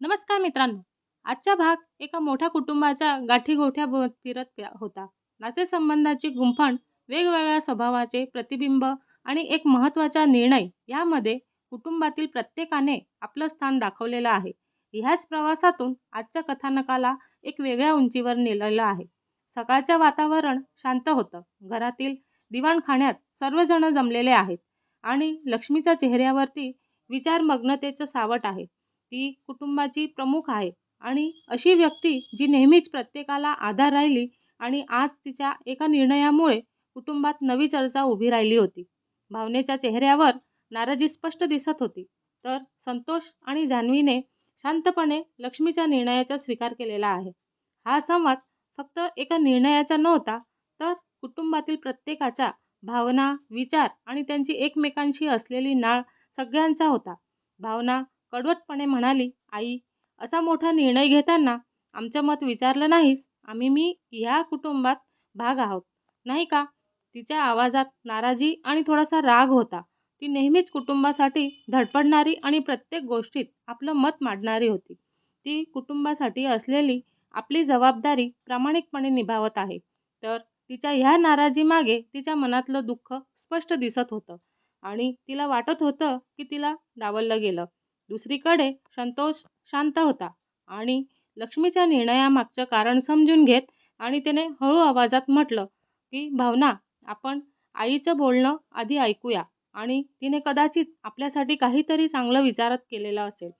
नमस्कार मित्रांनो. आजचा भाग एका मोठ्या कुटुंबाच्या गाठीगोठ्या फिरत होता. नातेसंबंधाची गुंफण वेगवेगळ्या स्वभावाचे प्रतिबिंब आणि एक महत्त्वाचा निर्णय यामध्ये कुटुंबातील प्रत्येकाने आपलं स्थान दाखवलेलं आहे. ह्याच प्रवासातून आजच्या कथानकाला एक वेगळ्या उंचीवर नेलेलं आहे. सकाळचं वातावरण शांत होतं. घरातील दिवाणखाण्यात सर्वजण जमलेले आहेत आणि लक्ष्मीच्या चेहऱ्यावरती विचारमग्नतेचं सावट आहे. ती कुटुंबाची प्रमुख आहे. आणि अशी व्यक्ती जी नेहमीच प्रत्येकाला आधार राहिली आणि आज तिच्या एका निर्णयामुळे कुटुंबात नवी चर्चा उभी राहिली होती. भावनेच्या चेहऱ्यावर नाराजी स्पष्ट दिसत होती. तर संतोष आणि जान्हवीने शांतपणे लक्ष्मीच्या निर्णयाचा स्वीकार केलेला आहे. हा संवाद फक्त एका निर्णयाचा नव्हता तर कुटुंबातील प्रत्येकाच्या भावना विचार आणि त्यांची एकमेकांशी असलेली नाळ सगळ्यांचा होता. भावना कडवटपणे म्हणाली आई असा मोठा निर्णय घेताना आमचं मत विचारलं नाहीस. आम्ही मी ह्या कुटुंबात भाग आहोत. नाही का? तिच्या आवाजात नाराजी आणि थोडासा राग होता. ती नेहमीच कुटुंबासाठी धडपडणारी आणि प्रत्येक गोष्टीत आपलं मत मांडणारी होती. ती कुटुंबासाठी असलेली आपली जबाबदारी प्रामाणिकपणे निभावत आहे. तर तिच्या ह्या नाराजीमागे तिच्या मनातलं दुःख स्पष्ट दिसत होतं आणि तिला वाटत होतं की तिला डावललं गेलं. दुसरीकडे संतोष शांत होता आणि लक्ष्मीच्या निर्णयामागचं कारण समजून घेत आणि त्याने हळू आवाजात म्हटलं की भावना आपण आईचं बोलणं आधी ऐकूया आणि तिने कदाचित आपल्यासाठी काहीतरी चांगलं विचारत केलेलं असेल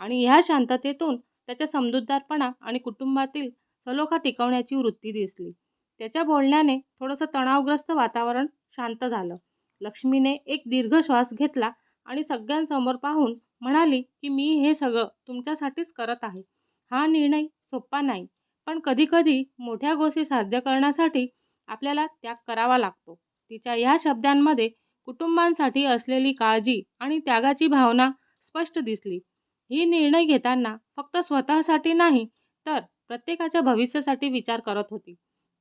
आणि ह्या शांततेतून त्याच्या समजूतदारपणा आणि कुटुंबातील सलोखा टिकवण्याची वृत्ती दिसली. त्याच्या बोलण्याने थोडंसं तणावग्रस्त वातावरण शांत झालं. लक्ष्मीने एक दीर्घ श्वास घेतला आणि सगळ्यांसमोर पाहून म्हणाली की मी हे सगळं तुमच्यासाठीच करत आहे. हा निर्णय सोपा नाही पण कधीकधी मोठ्या गोष्टी साध्य करण्यासाठी आपल्याला त्याग करावा लागतो. तिच्या ह्या शब्दांमध्ये कुटुंबांसाठी असलेली काळजी आणि त्यागाची भावना स्पष्ट दिसली. ही निर्णय घेताना फक्त स्वतःसाठी नाही तर प्रत्येकाच्या भविष्यासाठी विचार करत होती.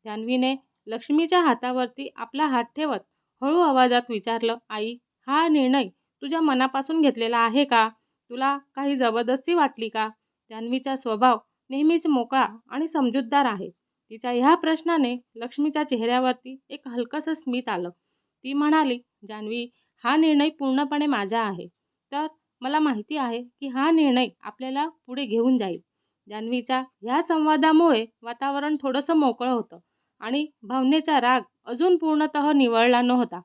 जान्हवीने लक्ष्मीच्या हातावरती आपला हात ठेवत हळू आवाजात विचारलं आई हा निर्णय तुझ्या मनापासून घेतलेला आहे का? तुला काही जबरदस्ती वाटली का? जान्हवीचा स्वभाव नेहमीच मोकळा आणि समजूतदार आहे. तिच्या ह्या प्रश्नाने लक्ष्मीच्या चेहऱ्यावरती एक हलकंसं स्मित आलं. ती म्हणाली जान्हवी हा निर्णय पूर्णपणे माझा आहे. तर मला माहिती आहे की हा निर्णय आपल्याला पुढे घेऊन जाईल. जान्हवीच्या ह्या संवादामुळे वातावरण थोडंसं मोकळं होतं आणि भावनेचा राग अजून पूर्णतः निवळला नव्हता.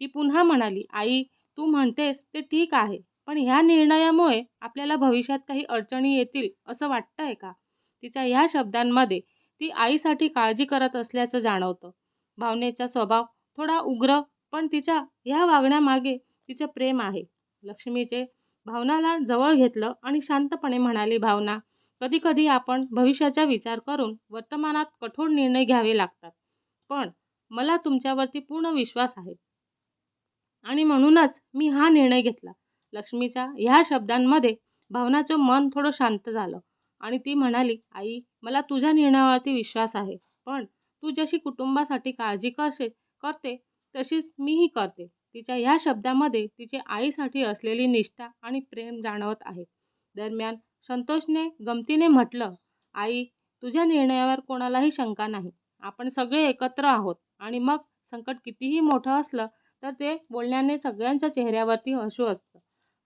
ती पुन्हा म्हणाली आई तू म्हणतेस ते ठीक आहे पण ह्या निर्णयामुळे आपल्याला भविष्यात काही अडचणी येतील असं वाटतंय का? तिच्या ह्या शब्दांमध्ये ती आईसाठी काळजी करत असल्याचं जाणवतं. भावनेचा स्वभाव थोडा उग्र पण तिच्या ह्या वागण्यामागे तिचं प्रेम आहे. लक्ष्मीचे भावनाला जवळ घेतलं आणि शांतपणे म्हणाली भावना कधीकधी आपण भविष्याचा विचार करून वर्तमानात कठोर निर्णय घ्यावे लागतात. पण मला तुमच्यावरती पूर्ण विश्वास आहे. आणि म्हणूनच मी हा निर्णय घेतला. लक्ष्मीच्या ह्या शब्दांमध्ये भावनाचं मन थोडं शांत झालं. आणि ती म्हणाली आई मला तुझ्या निर्णयावरती विश्वास आहे पण तू जशी कुटुंबासाठी काळजी करशे करते तशीच मीही करते. तिच्या ह्या शब्दामध्ये तिची आईसाठी असलेली निष्ठा आणि प्रेम जाणवत आहे. दरम्यान संतोषने गमतीने म्हटलं आई तुझ्या निर्णयावर कोणालाही शंका नाही. आपण सगळे एकत्र आहोत आणि मग संकट कितीही मोठं असलं तर ते बोलण्याने सगळ्यांच्या चेहऱ्यावरती हसू असतं.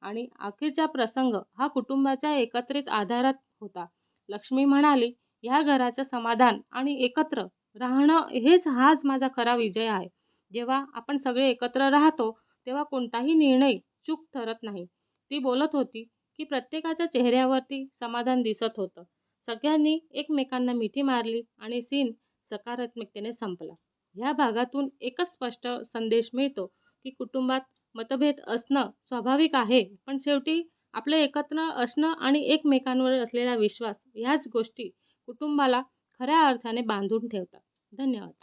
आणि अखेरचा प्रसंग हा कुटुंबाच्या एकत्रित आधारात होता. लक्ष्मी म्हणाली ह्या घराचं समाधान आणि एकत्र राहणं हेच हाच माझा खरा विजय आहे. जेव्हा आपण सगळे एकत्र राहतो तेव्हा कोणताही निर्णय चूक ठरत नाही. ती बोलत होती की प्रत्येकाच्या चेहऱ्यावरती समाधान दिसत होतं. सगळ्यांनी एकमेकांना मिठी मारली आणि सीन सकारात्मकतेने संपला. ह्या भागातून एकच स्पष्ट संदेश मिळतो की कुटुंबात मतभेद असणं स्वाभाविक आहे पण शेवटी आपलं एकत्र असणं आणि एकमेकांवर असलेला विश्वास ह्याच गोष्टी कुटुंबाला खऱ्या अर्थाने बांधून ठेवतात. धन्यवाद.